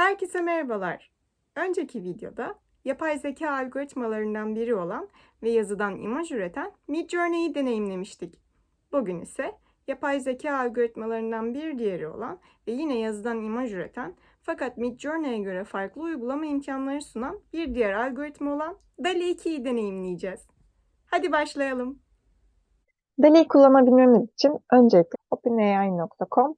Herkese merhabalar. Önceki videoda yapay zeka algoritmalarından biri olan ve yazıdan imaj üreten Midjourney'i deneyimlemiştik. Bugün ise yapay zeka algoritmalarından bir diğeri olan ve yine yazıdan imaj üreten fakat Midjourney'e göre farklı uygulama imkanları sunan bir diğer algoritma olan DALL-E 2'yi deneyimleyeceğiz. Hadi başlayalım. DALL-E'yi kullanabilmemiz için öncelikle openai.com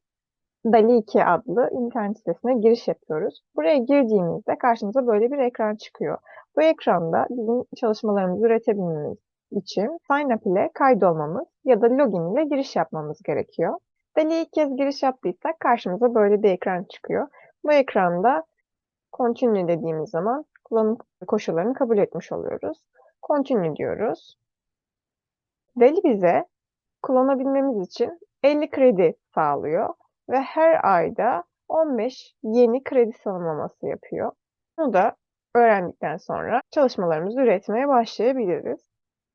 DALL-E 2 adlı internet sitesine giriş yapıyoruz. Buraya girdiğimizde karşımıza böyle bir ekran çıkıyor. Bu ekranda bizim çalışmalarımızı üretebilmemiz için sign up ile kaydolmamız ya da login ile giriş yapmamız gerekiyor. DALL-E'ye ilk kez giriş yaptıysak karşımıza böyle bir ekran çıkıyor. Bu ekranda continue dediğimiz zaman kullanım koşullarını kabul etmiş oluyoruz. Continue diyoruz. DALL-E bize kullanabilmemiz için 50 kredi sağlıyor ve her ayda 15 yeni kredi tanımlaması yapıyor. Bunu da öğrendikten sonra çalışmalarımızı üretmeye başlayabiliriz.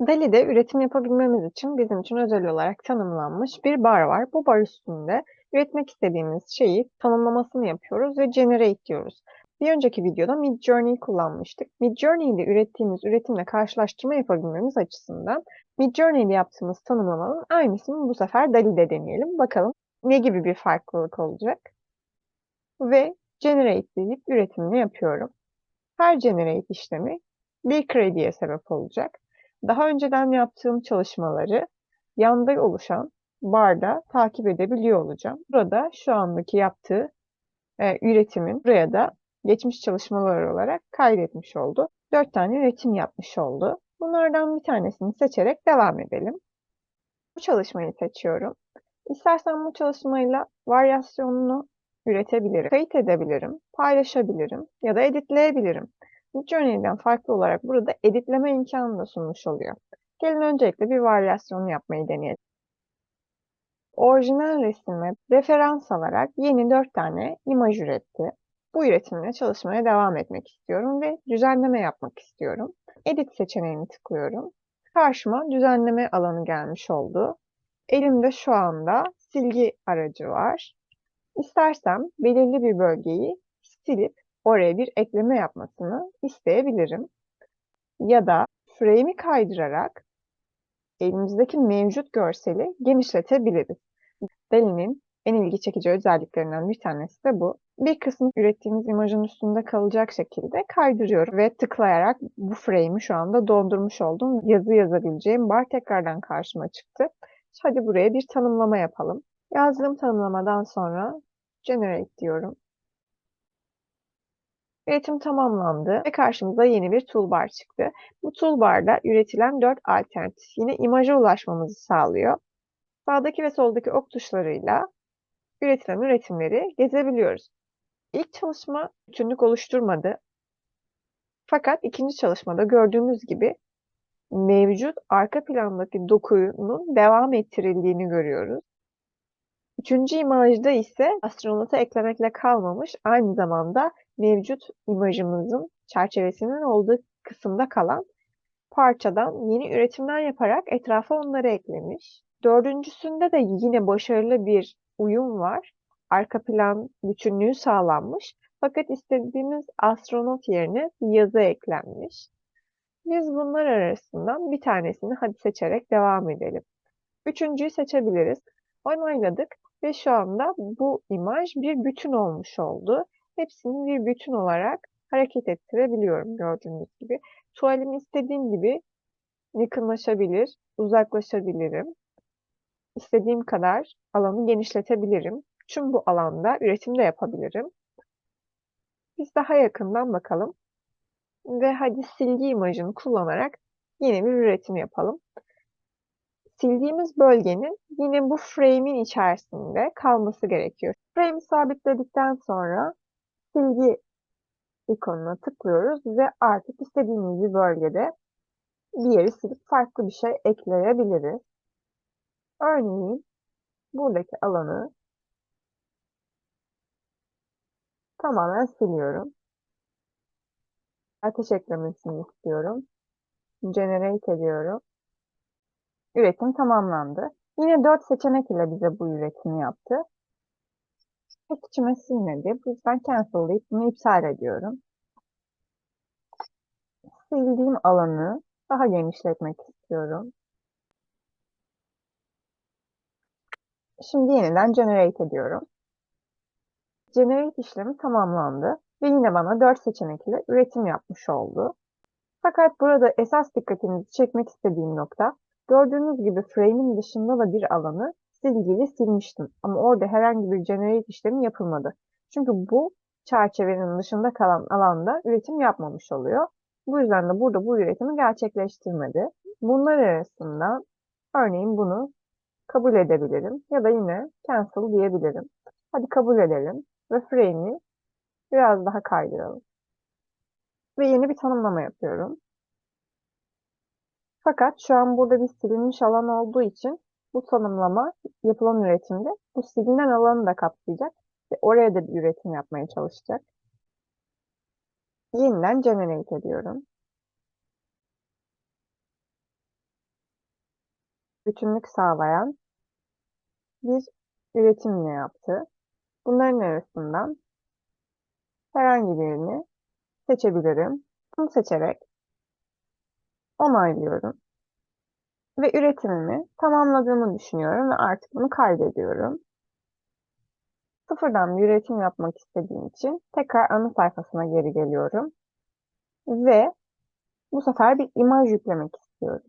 DALL-E'de üretim yapabilmemiz için bizim için özel olarak tanımlanmış bir bar var. Bu bar üstünde üretmek istediğimiz şeyi tanımlamasını yapıyoruz ve generate diyoruz. Bir önceki videoda Midjourney'i kullanmıştık. Midjourney ile ürettiğimiz üretimle karşılaştırma yapabilmemiz açısından Midjourney ile yaptığımız tanımlamanın aynısını bu sefer DALL-E'de deneyelim. Bakalım ne gibi bir farklılık olacak? Ve generate deyip üretimini yapıyorum. Her generate işlemi bir krediye sebep olacak. Daha önceden yaptığım çalışmaları yanda oluşan barda takip edebiliyor olacağım. Burada şu andaki yaptığı e, üretimin buraya da geçmiş çalışmalar olarak kaydetmiş oldu. 4 tane üretim yapmış oldu. Bunlardan bir tanesini seçerek devam edelim. Bu çalışmayı seçiyorum. İstersen bu çalışmayla varyasyonunu üretebilirim, kayıt edebilirim, paylaşabilirim ya da editleyebilirim. Midjourney'den farklı olarak burada editleme imkanı da sunmuş oluyor. Gelin öncelikle bir varyasyon yapmayı deneyelim. Orijinal resime referans alarak yeni 4 tane imaj üretti. Bu üretimle çalışmaya devam etmek istiyorum ve düzenleme yapmak istiyorum. Edit seçeneğini tıklıyorum. Karşıma düzenleme alanı gelmiş oldu. Elimde şu anda silgi aracı var. İstersem belirli bir bölgeyi silip oraya bir ekleme yapmasını isteyebilirim. Ya da frame'i kaydırarak elimizdeki mevcut görseli genişletebiliriz. DALL-E'nin en ilgi çekici özelliklerinden bir tanesi de bu. Bir kısmı ürettiğimiz imajın üstünde kalacak şekilde kaydırıyorum ve tıklayarak bu frame'i şu anda dondurmuş oldum. Yazı yazabileceğim bar tekrardan karşıma çıktı. Hadi buraya bir tanımlama yapalım. Yazdığım tanımlamadan sonra generate diyorum. Üretim tamamlandı ve karşımıza yeni bir toolbar çıktı. Bu toolbarda üretilen 4 alternatif yine imaja ulaşmamızı sağlıyor. Sağdaki ve soldaki ok tuşlarıyla üretilen üretimleri gezebiliyoruz. İlk çalışma bütünlük oluşturmadı. Fakat ikinci çalışmada gördüğümüz gibi mevcut arka plandaki dokunun devam ettirildiğini görüyoruz. Üçüncü imajda ise astronota eklemekle kalmamış, aynı zamanda mevcut imajımızın çerçevesinin olduğu kısımda kalan parçadan yeni üretimler yaparak etrafa onları eklemiş. Dördüncüsünde de yine başarılı bir uyum var. Arka plan bütünlüğü sağlanmış. Fakat istediğimiz astronot yerine bir yazı eklenmiş. Biz bunlar arasından bir tanesini hadi seçerek devam edelim. Üçüncüyü seçebiliriz. Onayladık ve şu anda bu imaj bir bütün olmuş oldu. Hepsini bir bütün olarak hareket ettirebiliyorum gördüğünüz gibi. Tuvalimi istediğim gibi yakınlaşabilir, uzaklaşabilirim. İstediğim kadar alanı genişletebilirim. Tüm bu alanda üretim de yapabilirim. Biz daha yakından bakalım. Ve hadi silgi imajını kullanarak yeni bir üretim yapalım. Sildiğimiz bölgenin yine bu frame'in içerisinde kalması gerekiyor. Frame'i sabitledikten sonra silgi ikonuna tıklıyoruz ve artık istediğimiz bir bölgede bir yeri silip farklı bir şey ekleyebiliriz. Örneğin buradaki alanı tamamen siliyorum. Ateş eklemesini istiyorum. Generate ediyorum. Üretim tamamlandı. Yine 4 seçenek ile bize bu üretimi yaptı. pek içime sinmedi. Bu yüzden cancel deyip bunu iptal ediyorum. Sildiğim alanı daha genişletmek istiyorum. Şimdi yeniden generate ediyorum. Generate işlemi tamamlandı ve yine bana 4 seçenekli üretim yapmış oldu. Fakat burada esas dikkatinizi çekmek istediğim nokta, gördüğünüz gibi frame'in dışında da bir alanı silgiyle silmiştim. Ama orada herhangi bir generate işlemi yapılmadı. Çünkü bu çerçevenin dışında kalan alanda üretim yapmamış oluyor. Bu yüzden de burada bu üretimi gerçekleştirmedi. Bunlar arasında örneğin bunu kabul edebilirim ya da yine cancel diyebilirim. Hadi kabul edelim ve frame'i biraz daha kaydıralım. Ve yeni bir tanımlama yapıyorum. Fakat şu an burada bir silinmiş alan olduğu için bu tanımlama yapılan üretimde bu silinen alanı da kapsayacak ve oraya da bir üretim yapmaya çalışacak. Yeniden generate ediyorum. Bütünlük sağlayan bir üretimle yaptı. Bunların arasından herhangi birini seçebilirim. Bunu seçerek onaylıyorum. Ve üretimimi tamamladığımı düşünüyorum ve artık bunu kaydediyorum. Sıfırdan bir üretim yapmak istediğim için tekrar ana sayfasına geri geliyorum. Ve bu sefer bir imaj yüklemek istiyorum.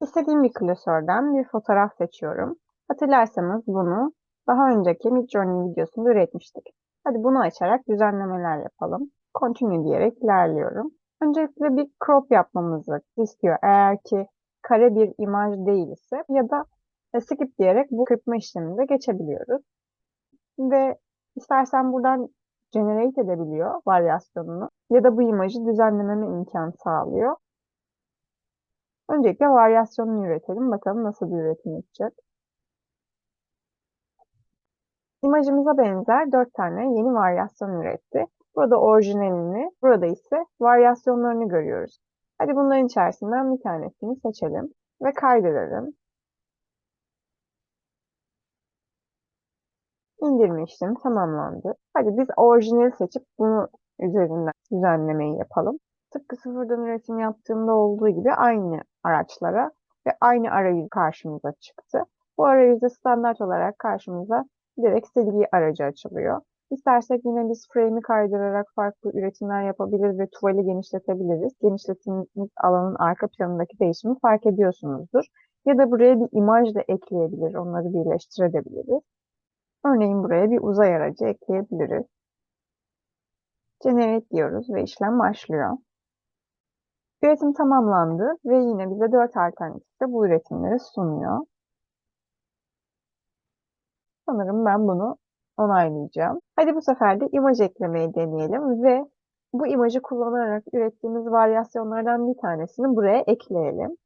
İstediğim bir klasörden bir fotoğraf seçiyorum. Hatırlarsanız bunu daha önceki Midjourney videosunda üretmiştik. Hadi bunu açarak düzenlemeler yapalım. Continue diyerek ilerliyorum. Öncelikle bir crop yapmamızı istiyor. Eğer ki kare bir imaj değilse ya da skip diyerek bu kırpma işlemini de geçebiliyoruz. Ve istersen buradan generate edebiliyor varyasyonunu ya da bu imajı düzenlememe imkan sağlıyor. Öncelikle varyasyonunu üretelim. Bakalım nasıl bir üretim yapacak. İmajımıza benzer 4 tane yeni varyasyon üretti. Burada orijinalini, burada ise varyasyonlarını görüyoruz. Hadi bunların içerisinden bir tanesini seçelim ve kaydedelim. İndirme işlemi tamamlandı. Hadi biz orijinali seçip bunu üzerinden düzenlemeyi yapalım. Tıpkı sıfırdan üretim yaptığımda olduğu gibi aynı araçlara ve aynı arayüz karşımıza çıktı. Bu arayüzde standart olarak karşımıza direkt silgi aracı açılıyor. İstersek yine biz frame'i kaydırarak farklı üretimler yapabilir ve tuvali genişletebiliriz. Genişlettiğimiz alanın arka planındaki değişimi fark ediyorsunuzdur. Ya da buraya bir imaj da ekleyebilir, onları birleştirebiliriz. Örneğin buraya bir uzay aracı ekleyebiliriz. Generate diyoruz ve işlem başlıyor. Üretim tamamlandı ve yine bize 4 alternatif de bu üretimleri sunuyor. Sanırım ben bunu onaylayacağım. Hadi bu sefer de imaj eklemeyi deneyelim ve bu imajı kullanarak ürettiğimiz varyasyonlardan bir tanesini buraya ekleyelim.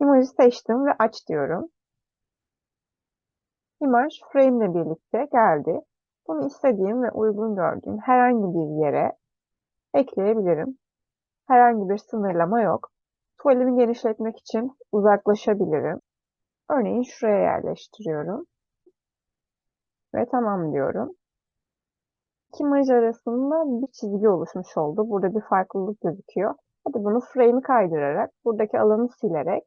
İmajı seçtim ve aç diyorum. İmaj frame ile birlikte geldi. Bunu istediğim ve uygun gördüğüm herhangi bir yere ekleyebilirim. Herhangi bir sınırlama yok. Tuvalimi genişletmek için uzaklaşabilirim. Örneğin şuraya yerleştiriyorum. Ve tamam diyorum. İki imaj arasında bir çizgi oluşmuş oldu. Burada bir farklılık gözüküyor. Hadi bunu frame'i kaydırarak, buradaki alanı silerek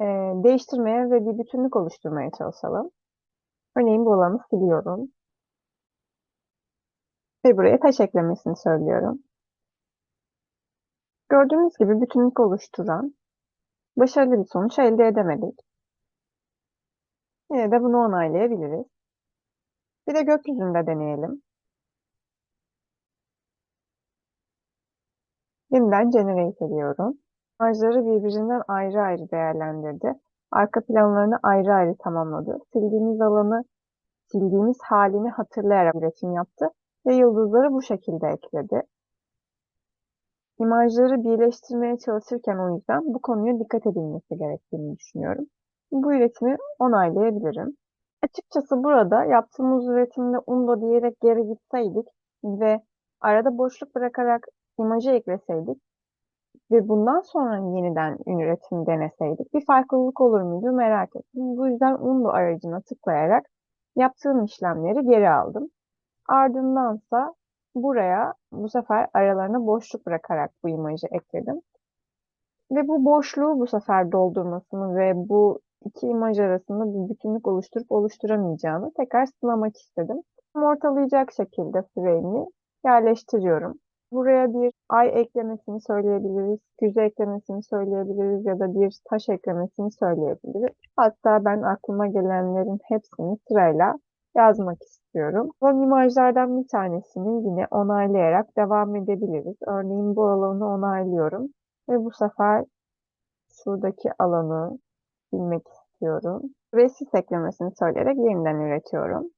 e, değiştirmeye ve bir bütünlük oluşturmaya çalışalım. Örneğin bu alanı siliyorum. Ve buraya taş eklemesini söylüyorum. Gördüğünüz gibi bütünlük oluşturan başarılı bir sonuç elde edemedik. Yine de bunu onaylayabiliriz. Bir de gökyüzünde deneyelim. Yeniden generate ediyorum. İmajları birbirinden ayrı ayrı değerlendirdi. Arka planlarını ayrı ayrı tamamladı. Sildiğimiz alanı, sildiğimiz halini hatırlayarak üretim yaptı ve yıldızları bu şekilde ekledi. İmajları birleştirmeye çalışırken o yüzden bu konuya dikkat edilmesi gerektiğini düşünüyorum. Bu üretimi onaylayabilirim. Açıkçası burada yaptığımız üretimde undo diyerek geri gitseydik ve arada boşluk bırakarak imajı ekleseydik ve bundan sonra yeniden üretim deneseydik bir farklılık olur muydu merak ettim. Bu yüzden undo aracına tıklayarak yaptığım işlemleri geri aldım. Ardındansa buraya bu sefer aralarına boşluk bırakarak bu imajı ekledim. Ve bu boşluğu bu sefer doldurmasını ve bu iki imaj arasında bir bütünlük oluşturup oluşturamayacağını tekrar sınamak istedim. Ortalayacak şekilde frame'i yerleştiriyorum. Buraya bir ay eklemesini söyleyebiliriz, füze eklemesini söyleyebiliriz ya da bir taş eklemesini söyleyebiliriz. Hatta ben aklıma gelenlerin hepsini sırayla yazmak istiyorum. Bu imajlardan bir tanesini yine onaylayarak devam edebiliriz. Örneğin bu alanı onaylıyorum ve bu sefer şuradaki alanı silmek istiyorum. Ve sis eklemesini söyleyerek yeniden üretiyorum.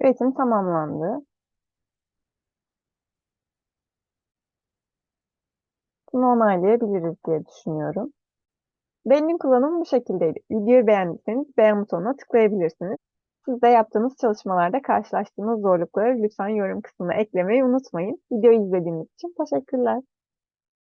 Üretim tamamlandı. Bunu onaylayabiliriz diye düşünüyorum. Delinin kullanımı bu şekildeydi. Videoyu beğendiyseniz beğen butonuna tıklayabilirsiniz. Siz de yaptığınız çalışmalarda karşılaştığınız zorlukları lütfen yorum kısmına eklemeyi unutmayın. Videoyu izlediğiniz için teşekkürler.